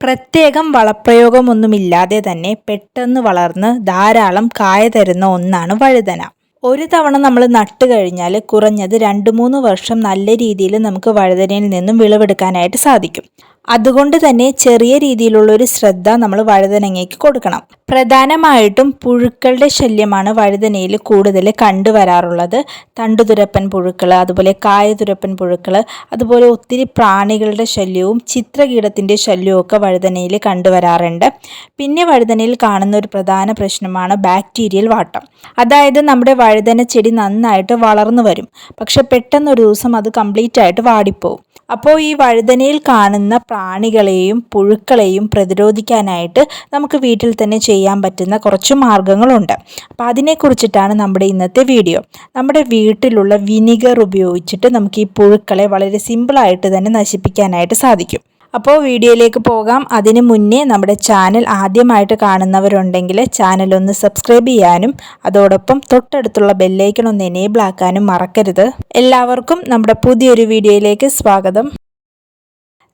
പ്രത്യേകം വളപ്രയോഗമൊന്നുമില്ലാതെ തന്നെ പെട്ടെന്ന് വളർന്ന് ധാരാളം കായ തരുന്ന ഒന്നാണ് വഴുതന. ഒരു തവണ നമ്മൾ നട്ട് കഴിഞ്ഞാൽ കുറഞ്ഞത് രണ്ട് മൂന്ന് വർഷം നല്ല രീതിയിൽ നമുക്ക് വഴുതനയിൽ നിന്നും വിളവെടുക്കാനായിട്ട് സാധിക്കും. അതുകൊണ്ട് തന്നെ ചെറിയ രീതിയിലുള്ള ഒരു ശ്രദ്ധ നമ്മൾ വഴുതനങ്ങയ്ക്ക് കൊടുക്കണം. പ്രധാനമായിട്ടും പുഴുക്കളുടെ ശല്യമാണ് വഴുതനയിൽ കൂടുതൽ കണ്ടുവരാറുള്ളത്. തണ്ടുതുരപ്പൻ പുഴുക്കൾ അതുപോലെ കായതുരപ്പൻ പുഴുക്കൾ അതുപോലെ ഒത്തിരി പ്രാണികളുടെ ശല്യവും ചിത്രകീടത്തിന്റെ ശല്യവും ഒക്കെ വഴുതനയിൽ കണ്ടുവരാറുണ്ട്. പിന്നെ വഴുതനയിൽ കാണുന്ന ഒരു പ്രധാന പ്രശ്നമാണ് ബാക്ടീരിയൽ വാട്ടം. അതായത് നമ്മുടെ വഴുതന ചെടി നന്നായിട്ട് വളർന്നു വരും. പക്ഷെ പെട്ടെന്നൊരു ദിവസം അത് കംപ്ലീറ്റ് ആയിട്ട് വാടിപ്പോവും. അപ്പോൾ ഈ വഴുതനയിൽ കാണുന്ന പ്രാണികളെയും പുഴുക്കളെയും പ്രതിരോധിക്കാനായിട്ട് നമുക്ക് വീട്ടിൽ തന്നെ ചെയ്യാൻ പറ്റുന്ന കുറച്ച് മാർഗങ്ങളുണ്ട്. അപ്പോൾ അതിനെക്കുറിച്ചിട്ടാണ് നമ്മുടെ ഇന്നത്തെ വീഡിയോ. നമ്മുടെ വീട്ടിലുള്ള വിനിഗർ ഉപയോഗിച്ചിട്ട് നമുക്ക് ഈ പുഴുക്കളെ വളരെ സിമ്പിളായിട്ട് തന്നെ നശിപ്പിക്കാനായിട്ട് സാധിക്കും. അപ്പോൾ വീഡിയോയിലേക്ക് പോകാം. അതിന് മുന്നേ നമ്മുടെ ചാനൽ ആദ്യമായിട്ട് കാണുന്നവരുണ്ടെങ്കിൽ ചാനൽ ഒന്ന് സബ്സ്ക്രൈബ് ചെയ്യാനും അതോടൊപ്പം തൊട്ടടുത്തുള്ള ബെല്ലൈക്കൺ ഒന്ന് എനേബിൾ ആക്കാനും മറക്കരുത്. എല്ലാവർക്കും നമ്മുടെ പുതിയൊരു വീഡിയോയിലേക്ക് സ്വാഗതം.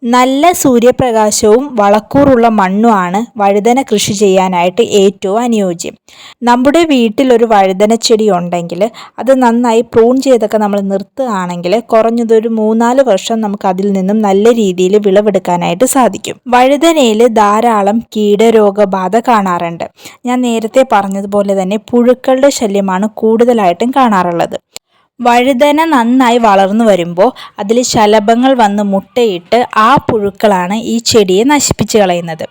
നല്ല സൂര്യപ്രകാശവും വളക്കൂറുള്ള മണ്ണുമാണ് വഴുതന കൃഷി ചെയ്യാനായിട്ട് ഏറ്റവും അനുയോജ്യം. നമ്മുടെ വീട്ടിലൊരു വഴുതന ചെടി ഉണ്ടെങ്കിൽ അത് നന്നായി പ്രൂൺ ചെയ്തൊക്കെ നമ്മൾ നിർത്തുകയാണെങ്കിൽ കുറഞ്ഞതൊരു മൂന്നാൽ വർഷം നമുക്ക് അതിൽ നിന്നും നല്ല രീതിയിൽ വിളവെടുക്കാനായിട്ട് സാധിക്കും. വഴുതനയിൽ ധാരാളം കീടരോഗബാധ കാണാറുണ്ട്. ഞാൻ നേരത്തെ പറഞ്ഞതുപോലെ തന്നെ പുഴുക്കളുടെ ശല്യമാണ് കൂടുതലായിട്ടും കാണാറുള്ളത്. വഴുതന നന്നായി വളർന്നു വരുമ്പോൾ അതിൽ ശലഭങ്ങൾ വന്ന് മുട്ടയിട്ട് ആ പുഴുക്കളാണ് ഈ ചെടിയെ നശിപ്പിച്ച് കളയുന്നത്.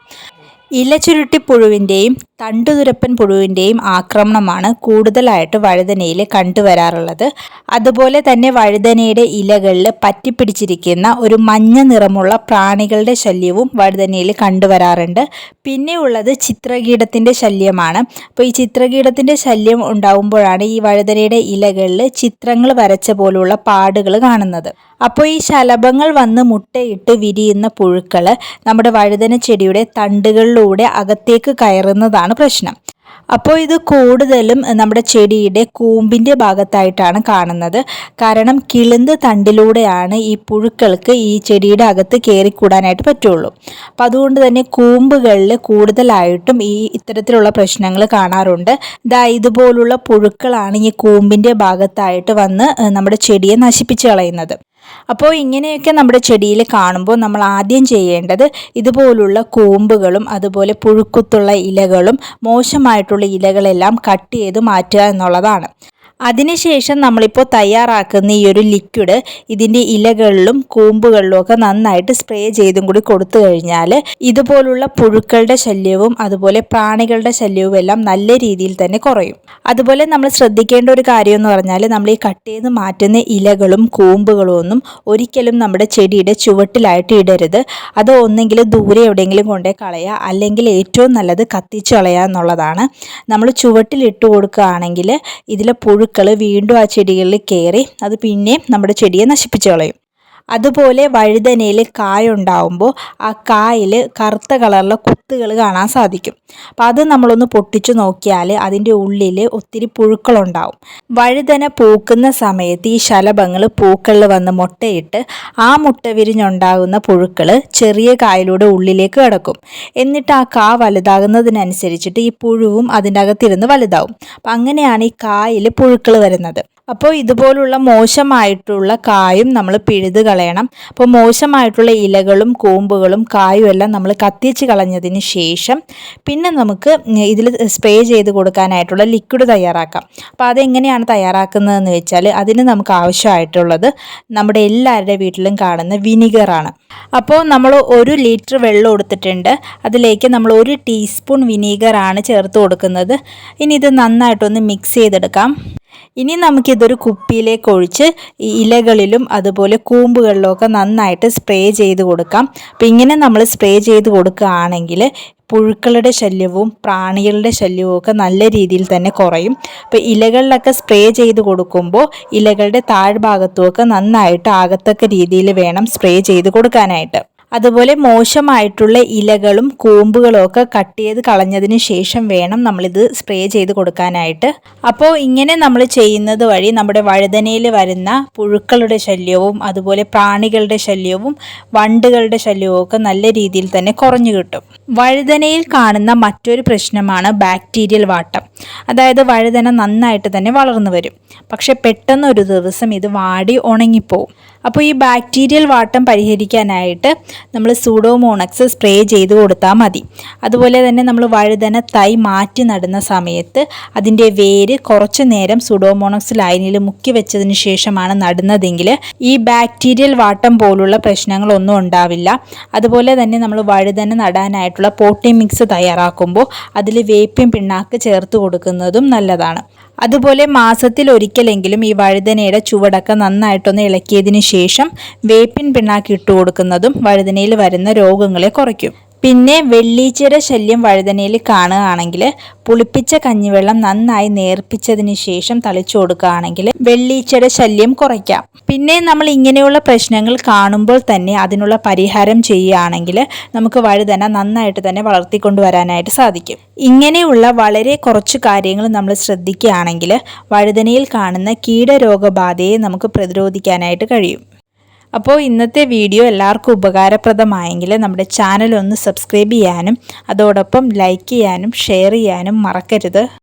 ഇല ഇലചുരുട്ടിപ്പുഴുവിന്റെയും തണ്ടുതുരപ്പൻ പുഴുവിന്റെയും ആക്രമണമാണ് കൂടുതലായിട്ട് വഴുതനയിൽ കണ്ടുവരാറുള്ളത്. അതുപോലെ തന്നെ വഴുതനയുടെ ഇലകളിൽ പറ്റിപ്പിടിച്ചിരിക്കുന്ന ഒരു മഞ്ഞ നിറമുള്ള പ്രാണികളുടെ ശല്യവും വഴുതനയിൽ കണ്ടുവരാറുണ്ട്. പിന്നെയുള്ളത് ചിത്രകീടത്തിന്റെ ശല്യമാണ്. അപ്പോൾ ഈ ചിത്രകീടത്തിന്റെ ശല്യം ഉണ്ടാകുമ്പോഴാണ് ഈ വഴുതനയുടെ ഇലകളിൽ ചിത്രങ്ങൾ വരച്ച പോലുള്ള പാടുകൾ കാണുന്നത്. അപ്പോൾ ഈ ശലഭങ്ങൾ വന്ന് മുട്ടയിട്ട് വിരിയുന്ന പുഴുക്കൾ നമ്മുടെ വഴുതന ചെടിയുടെ തണ്ടുകളിലൂടെ അകത്തേക്ക് കയറുന്നതാണ് പ്രശ്നം. അപ്പോൾ ഇത് കൂടുതലും നമ്മുടെ ചെടിയുടെ കൂമ്പിന്റെ ഭാഗത്തായിട്ടാണ് കാണുന്നത്. കാരണം കിളുന്ത് തണ്ടിലൂടെയാണ് ഈ പുഴുക്കൾക്ക് ഈ ചെടിയുടെ അകത്ത് കയറിക്കൂടാനായിട്ട് പറ്റുള്ളൂ. അപ്പോൾ അതുകൊണ്ട് തന്നെ കൂമ്പുകളിൽ കൂടുതലായിട്ടും ഈ ഇത്തരത്തിലുള്ള പ്രശ്നങ്ങൾ കാണാറുണ്ട്. ദാ ഇതുപോലുള്ള പുഴുക്കളാണ് ഈ കൂമ്പിന്റെ ഭാഗത്തായിട്ട് വന്ന് നമ്മുടെ ചെടിയെ നശിപ്പിച്ച് കളയുന്നത്. അപ്പോൾ ഇങ്ങനെയൊക്കെ നമ്മുടെ ചെടിയിൽ കാണുമ്പോൾ നമ്മൾ ആദ്യം ചെയ്യേണ്ടത് ഇതുപോലുള്ള കൂമ്പുകളും അതുപോലെ പുഴുക്കുത്തുള്ള ഇലകളും മോശമായിട്ടുള്ള ഇലകളെല്ലാം കട്ട് ചെയ്ത് മാറ്റുക എന്നുള്ളതാണ്. അതിനുശേഷം നമ്മളിപ്പോൾ തയ്യാറാക്കുന്ന ഈ ഒരു ലിക്വിഡ് ഇതിന്റെ ഇലകളിലും കൂമ്പുകളിലും ഒക്കെ നന്നായിട്ട് സ്പ്രേ ചെയ്തും കൂടി കൊടുത്തു കഴിഞ്ഞാൽ ഇതുപോലുള്ള പുഴുക്കളുടെ ശല്യവും അതുപോലെ പ്രാണികളുടെ ശല്യവും എല്ലാം നല്ല രീതിയിൽ തന്നെ കുറയും. അതുപോലെ നമ്മൾ ശ്രദ്ധിക്കേണ്ട ഒരു കാര്യം എന്ന് പറഞ്ഞാൽ നമ്മൾ ഈ കട്ട് ചെയ്ത് മാറ്റുന്ന ഇലകളും കൂമ്പുകളും ഒന്നും ഒരിക്കലും നമ്മുടെ ചെടിയുടെ ചുവട്ടിലായിട്ട് ഇടരുത്. അത് ഒന്നെങ്കിൽ ദൂരെ എവിടെയെങ്കിലും കൊണ്ടേ കളയുക അല്ലെങ്കിൽ ഏറ്റവും നല്ലത് കത്തിച്ചു കളയുക എന്നുള്ളതാണ് നമ്മൾ ചുവട്ടിൽ ഇട്ട് കൊടുക്കുകയാണെങ്കിൽ ഇതിലെ പുഴു പുഴുക്കൾ വീണ്ടും ആ ചെടികളിൽ കയറി അത് പിന്നെയും നമ്മുടെ ചെടിയെ നശിപ്പിച്ചു കളയും. അതുപോലെ വഴുതനയിൽ കായുണ്ടാവുമ്പോൾ ആ കായിൽ കറുത്ത കളറിലെ കുത്തുകൾ കാണാൻ സാധിക്കും. അപ്പോൾ അത് നമ്മളൊന്ന് പൊട്ടിച്ചു നോക്കിയാൽ അതിന്റെ ഉള്ളിൽ ഒത്തിരി പുഴുക്കളുണ്ടാവും. വഴുതന പൂക്കുന്ന സമയത്ത് ഈ ശലഭങ്ങൾ പൂക്കളിൽ വന്ന് മുട്ടയിട്ട് ആ മുട്ട വിരിഞ്ഞുണ്ടാകുന്ന പുഴുക്കൾ ചെറിയ കായിലൂടെ ഉള്ളിലേക്ക് കിടക്കും. എന്നിട്ട് ആ കാ വലുതാകുന്നതിനനുസരിച്ചിട്ട് ഈ പുഴുവും അതിന്റെ അകത്തിരുന്ന് വലുതാവും. അപ്പം അങ്ങനെയാണ് ഈ കായിൽ പുഴുക്കൾ വരുന്നത്. അപ്പോൾ ഇതുപോലുള്ള മോശമായിട്ടുള്ള കായും നമ്മൾ പിഴുത് കളയണം. അപ്പോൾ മോശമായിട്ടുള്ള ഇലകളും കൂമ്പുകളും കായും എല്ലാം നമ്മൾ കത്തിച്ച് കളഞ്ഞതിന് ശേഷം പിന്നെ നമുക്ക് ഇതിൽ സ്പ്രേ ചെയ്ത് കൊടുക്കാനായിട്ടുള്ള ലിക്വിഡ് തയ്യാറാക്കാം. അപ്പോൾ അതെങ്ങനെയാണ് തയ്യാറാക്കുന്നതെന്ന് വെച്ചാൽ അതിന് നമുക്ക് ആവശ്യമായിട്ടുള്ളത് നമ്മുടെ എല്ലാവരുടെ വീട്ടിലും കാണുന്ന വിനിഗറാണ്. അപ്പോൾ നമ്മൾ ഒരു ലിറ്റർ വെള്ളം എടുത്തിട്ടുണ്ട് അതിലേക്ക് നമ്മൾ ഒരു ടീസ്പൂൺ വിനീഗറാണ് ചേർത്ത് കൊടുക്കുന്നത്. ഇനി ഇത് നന്നായിട്ടൊന്ന് മിക്സ് ചെയ്തെടുക്കാം. ഇനി നമുക്കിതൊരു കുപ്പിയിലേക്ക് ഒഴിച്ച് ഇലകളിലും അതുപോലെ കൂമ്പുകളിലും നന്നായിട്ട് സ്പ്രേ ചെയ്ത് കൊടുക്കാം. അപ്പം ഇങ്ങനെ നമ്മൾ സ്പ്രേ ചെയ്ത് കൊടുക്കുകയാണെങ്കിൽ പുഴുക്കളുടെ ശല്യവും പ്രാണികളുടെ ശല്യവും ഒക്കെ നല്ല രീതിയിൽ തന്നെ കുറയും. അപ്പോൾ ഇലകളിലൊക്കെ സ്പ്രേ ചെയ്ത് കൊടുക്കുമ്പോൾ ഇലകളുടെ താഴ്ഭാഗത്തുമൊക്കെ നന്നായിട്ട് ആകത്തക്ക രീതിയിൽ വേണം സ്പ്രേ ചെയ്ത് കൊടുക്കാനായിട്ട്. അതുപോലെ മോശമായിട്ടുള്ള ഇലകളും കൂമ്പുകളും ഒക്കെ കട്ട് ചെയ്ത് കളഞ്ഞതിന് ശേഷം വേണം നമ്മളിത് സ്പ്രേ ചെയ്ത് കൊടുക്കാനായിട്ട്. അപ്പോൾ ഇങ്ങനെ നമ്മൾ ചെയ്യുന്നത് വഴി നമ്മുടെ വഴുതനയിൽ വരുന്ന പുഴുക്കളുടെ ശല്യവും അതുപോലെ പ്രാണികളുടെ ശല്യവും വണ്ടുകളുടെ ശല്യവും ഒക്കെ നല്ല രീതിയിൽ തന്നെ കുറഞ്ഞു കിട്ടും. വഴുതനയിൽ കാണുന്ന മറ്റൊരു പ്രശ്നമാണ് ബാക്ടീരിയൽ വാട്ടം. അതായത് വഴുതന നന്നായിട്ട് തന്നെ വളർന്നു വരും. പക്ഷെ പെട്ടെന്ന് ഒരു ദിവസം ഇത് വാടി ഉണങ്ങിപ്പോവും. അപ്പോൾ ഈ ബാക്ടീരിയൽ വാട്ടം പരിഹരിക്കാനായിട്ട് നമ്മൾ സൂഡോമോണക്സ് സ്പ്രേ ചെയ്ത് കൊടുത്താൽ മതി. അതുപോലെ തന്നെ നമ്മൾ വഴുതന തൈ മാറ്റി നടുന്ന സമയത്ത് അതിന്റെ വേര് കുറച്ച് നേരം സുഡോമോണക്സ് ലൈനിൽ മുക്കി വെച്ചതിന് ശേഷമാണ് നടുന്നതെങ്കിൽ ഈ ബാക്ടീരിയൽ വാട്ടം പോലുള്ള പ്രശ്നങ്ങളൊന്നും ഉണ്ടാവില്ല. അതുപോലെ തന്നെ നമ്മൾ വഴുതന നടാനായിട്ടുള്ള പോട്ടി മിക്സ് തയ്യാറാക്കുമ്പോൾ അതിൽ വേപ്പിൻ പിണ്ണാക്ക് ചേർത്ത് കൊടുക്കുന്നതും നല്ലതാണ്. അതുപോലെ മാസത്തിൽ ഒരിക്കലെങ്കിലും ഈ വഴുതനയുടെ ചുവടൊക്കെ നന്നായിട്ടൊന്ന് ഇളക്കിയതിന് ശേഷം വേപ്പിൻ പിണ്ണാക്കി ഇട്ട് കൊടുക്കുന്നതും വഴുതനയിൽ വരുന്ന രോഗങ്ങളെ കുറയ്ക്കും. പിന്നെ വെള്ളീച്ചിര ശല്യം വഴുതനയിൽ കാണുകയാണെങ്കിൽ പുളിപ്പിച്ച കഞ്ഞിവെള്ളം നന്നായി നേർപ്പിച്ചതിന് ശേഷം തളിച്ചു കൊടുക്കുകയാണെങ്കിൽ വെള്ളീച്ചിര ശല്യം കുറയ്ക്കാം. പിന്നെ നമ്മൾ ഇങ്ങനെയുള്ള പ്രശ്നങ്ങൾ കാണുമ്പോൾ തന്നെ അതിനുള്ള പരിഹാരം ചെയ്യുകയാണെങ്കിൽ നമുക്ക് വഴുതന നന്നായിട്ട് തന്നെ വളർത്തിക്കൊണ്ടുവരാനായിട്ട് സാധിക്കും. ഇങ്ങനെയുള്ള വളരെ കുറച്ച് കാര്യങ്ങൾ നമ്മൾ ശ്രദ്ധിക്കുകയാണെങ്കിൽ വഴുതനയിൽ കാണുന്ന കീടരോഗബാധയെ നമുക്ക് പ്രതിരോധിക്കാനായിട്ട് കഴിയും. അപ്പോൾ ഇന്നത്തെ വീഡിയോ എല്ലാവർക്കും ഉപകാരപ്രദമായെങ്കിൽ നമ്മുടെ ചാനൽ ഒന്ന് സബ്സ്ക്രൈബ് ചെയ്യാനും അതോടൊപ്പം ലൈക്ക് ചെയ്യാനും ഷെയർ ചെയ്യാനും മറക്കരുത്.